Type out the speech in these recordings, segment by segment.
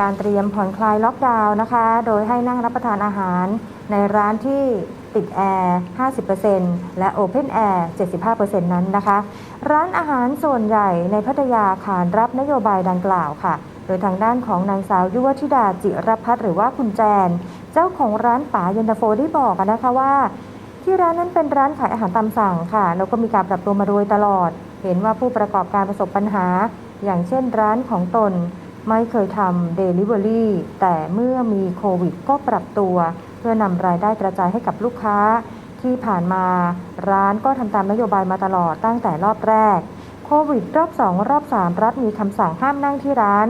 การเตรียมผ่อนคลายล็อกดาวน์นะคะ โดยให้นั่งรับประทานอาหารในร้านที่ติดแอร์ 50%และ Open Air 75%นั้นนะคะ ร้านอาหารส่วนใหญ่ในพัทยาขานรับนโยบายดังกล่าวค่ะ โดยทางด้านของนางสาวยุวธิดาจิรพัฒน์หรือว่าคุณแจน เจ้าของร้านป๋าเย็นตาโฟได้บอกนะคะว่า ที่ร้านนั้นเป็นร้านขายอาหารตามสั่งค่ะ แล้วก็มีการปรับตัวมาโดยตลอด เห็นว่าผู้ประกอบการประสบปัญหา อย่างเช่นร้านของตน ไม่เคยทำเดลิเวอรี่แต่เมื่อมีโควิดก็ปรับตัว เพื่อนำรายได้กระจายให้กับลูกค้า ที่ผ่านมาร้านก็ทำตามนโยบายมาตลอดตั้งแต่รอบแรก โควิดรอบ 2 รอบ 3 รัฐมีคำสั่งห้ามนั่งที่ร้าน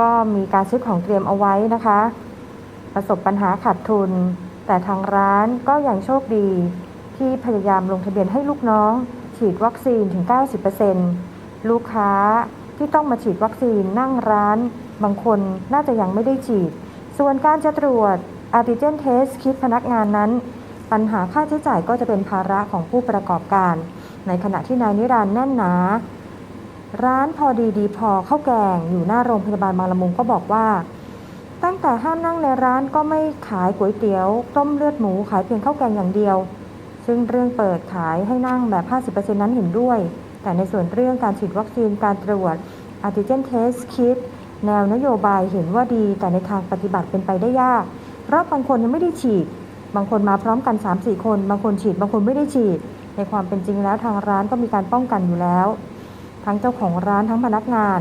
ก็มีการซื้อของเตรียมเอาไว้นะคะ ประสบปัญหาขาดทุน แต่ทางร้านก็ยังโชคดี ที่พยายามลงทะเบียนให้ลูกน้อง ฉีดวัคซีนถึง 90%ลูกค้า ที่ต้องมาฉีดวัคซีนนั่งร้าน บางคนน่าจะยังไม่ได้ฉีด ส่วนการจะตรวจ antigen test คิดพนักงานนั้น ปัญหาค่าใช้จ่ายก็จะเป็นภาระของผู้ประกอบการ ในขณะที่นายนิรันดร์แน่นหนา ร้านพอดีดีพอข้าวแกงอยู่หน้าโรงพยาบาลบางละมุงก็บอกว่า ตั้งแต่ห้ามนั่งในร้านก็ไม่ขายก๋วยเตี๋ยว ต้มเลือดหมูขายเพียงข้าวแกงอย่างเดียว ซึ่งเรื่องเปิดขายให้นั่งแบบ 50%นั้นเห็นด้วย แต่ในส่วนเรื่องการฉีดวัคซีนการตรวจ antigen test kit แนวนโยบายเห็นว่าดี แต่ในทางปฏิบัติเป็นไปได้ยาก เพราะบางคนยังไม่ได้ฉีด บางคนมาพร้อมกัน 3-4 คน บางคนฉีด บางคนไม่ได้ฉีด ในความเป็นจริงแล้วทางร้านก็มีการป้องกันอยู่แล้ว ทั้งเจ้าของร้านทั้งพนักงาน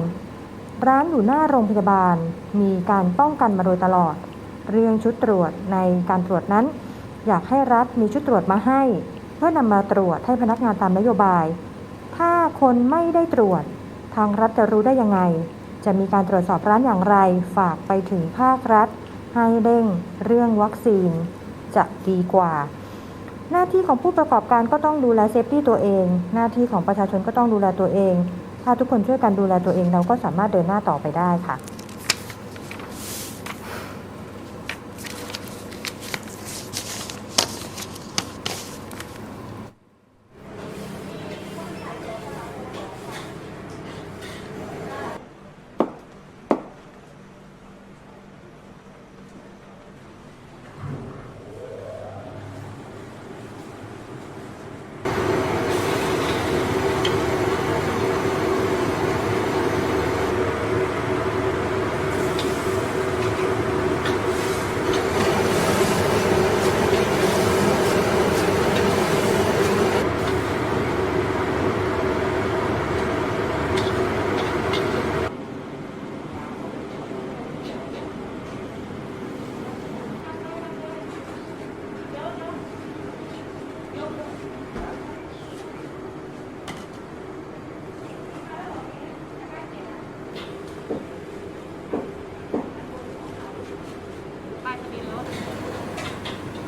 ร้านอยู่หน้าโรงพยาบาล มีการป้องกันมาโดยตลอด เรื่องชุดตรวจในการตรวจนั้น อยากให้รัฐมีชุดตรวจมาให้ เพื่อนำมาตรวจให้พนักงานตามนโยบาย ถ้าคนไม่ได้ตรวจ ทางรัฐจะรู้ได้ยังไง จะมีการตรวจสอบร้านอย่างไร ฝากไปถึงภาครัฐ ให้เร่งเรื่องวัคซีนจะดีกว่า หน้าที่ของผู้ประกอบการก็ต้องดูแลเซฟตี้ตัวเอง หน้าที่ของประชาชนก็ต้องดูแลตัวเอง ถ้าทุกคนช่วยกันดูแลตัวเองเราก็สามารถเดินหน้าต่อไปได้ค่ะ